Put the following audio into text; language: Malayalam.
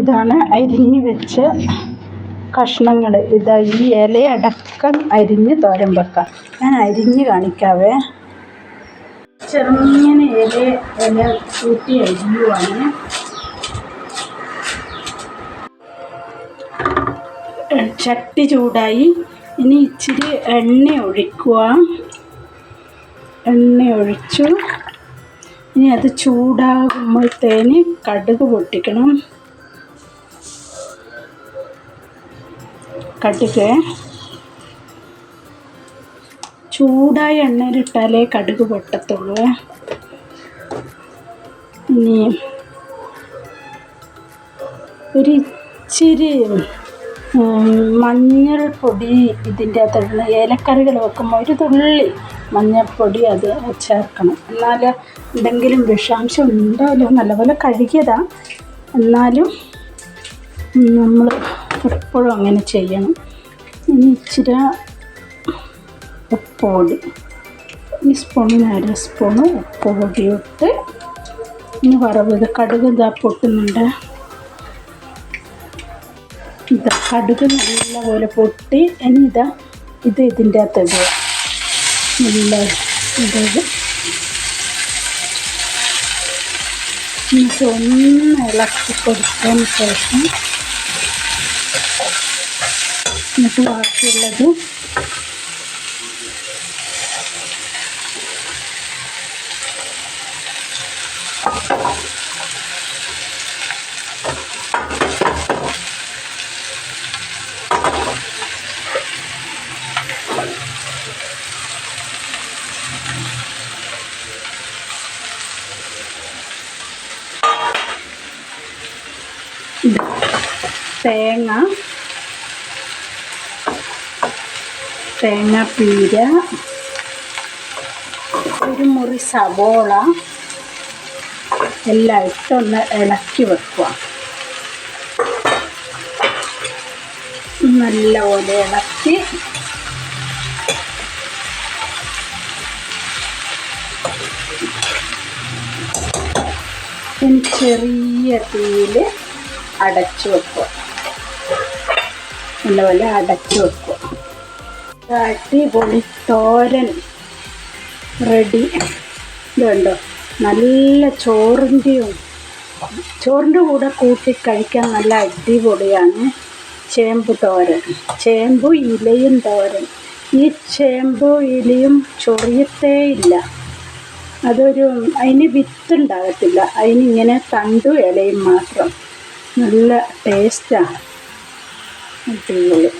ഇതാണ് അരിഞ്ഞ് വെച്ച കഷ്ണങ്ങൾ. ഇതാ ഈ ഇലയടക്കം അരിഞ്ഞ് തോരൻ വെക്കാം. ഞാൻ അരിഞ്ഞ് കാണിക്കാവേ. ചെറുങ്ങനെ ഇല ഇല കൂട്ടി അരിയുവാണ്. ചട്ടി ചൂടായി. ഇനി ഇച്ചിരി എണ്ണ ഒഴിക്കുക. എണ്ണ ഒഴിച്ചു. ഇനി അത് ചൂടാകുമ്പോഴത്തേന് കടുക് പൊട്ടിക്കണം. കടുക് ചൂടായ എണ്ണയിലിട്ടാലേ കടുക് പൊട്ടത്തുള്ളൂ. ഇനി ഒരു ഇച്ചിരി മഞ്ഞൾപ്പൊടി പൊടി ഇതിന്റെ അകത്തുള്ള ഏലക്കറികൾ വെക്കുമ്പോൾ ഒരു തുള്ളി മഞ്ഞൾപ്പൊടി അത് ചേർക്കണം. എന്നാൽ എന്തെങ്കിലും വിഷാംശം ഉണ്ടല്ലോ നല്ലപോലെ കഴുകിയതാണ് എന്നാലും നമ്മൾ എപ്പോഴും അങ്ങനെ ചെയ്യണം. ഇനി ഇച്ചിരി ഉപ്പൊടി പൊടി ഈ സ്പൂണിന് അര സ്പൂണ് ഉപ്പൊടി പൊടി ഇട്ട് ഇനി വറവ് ഇത് കടുക് ഇതാ പൊട്ടുന്നുണ്ട്. ഇതാ കടുക് നല്ലപോലെ പൊട്ടി ഇനി ഇതാ ഇത് ഇതിന്റെ അകത്ത് ഇടുക. നല്ല എന്നിട്ട് ഒന്ന് ഇളക്കി കൊടുത്തതിന് ശേഷം എന്നിട്ട് ബാക്കിയുള്ളത് ഇത് തേങ്ങ തേങ്ങാപ്പീര ഒരു മുറി സവോള എല്ലാം ഇട്ടൊന്ന് ഇളക്കി വെക്കുക. നല്ലപോലെ ഇളക്കി ചെറിയ തീയിൽ അടച്ചു വെക്കുക. നല്ലപോലെ അടച്ചു വെക്കുക അടിപൊളി തോരൻ റെഡി. ഇതുണ്ടോ നല്ല ചോറിന്റെയും ചോറിന്റെ കൂടെ കൂട്ടി കഴിക്കാൻ നല്ല അടിപൊളിയാണ് ചേമ്പ് തോരൻ. ചേമ്പ് ഇലയും തോരൻ. ഈ ചേമ്പ് ഇലയും ചൊറിയത്തേ ഇല്ല. അതൊരു അതിന് വിത്തുണ്ടാകത്തില്ല അതിനിങ്ങനെ തണ്ടും ഇലയും മാത്രം. നല്ല ടേസ്റ്റാണ് അടിപൊളി